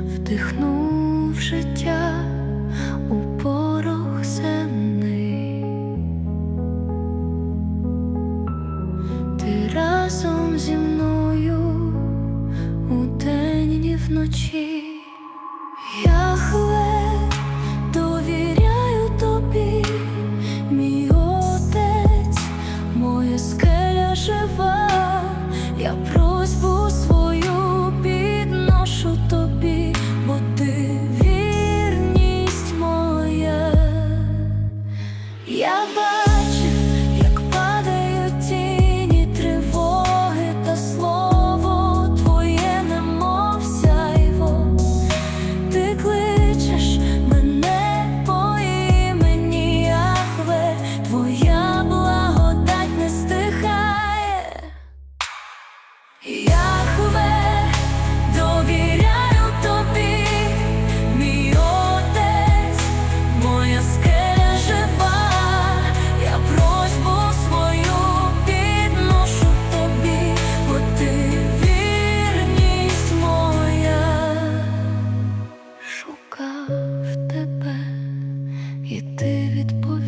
вдихнув життя у порох земний, ти разом зі мною у день і вночі. Я хлеб довіряю тобі, мій отець, моя скеля жива, я просьбу свою. Yeah, but- і ти відповідаєш.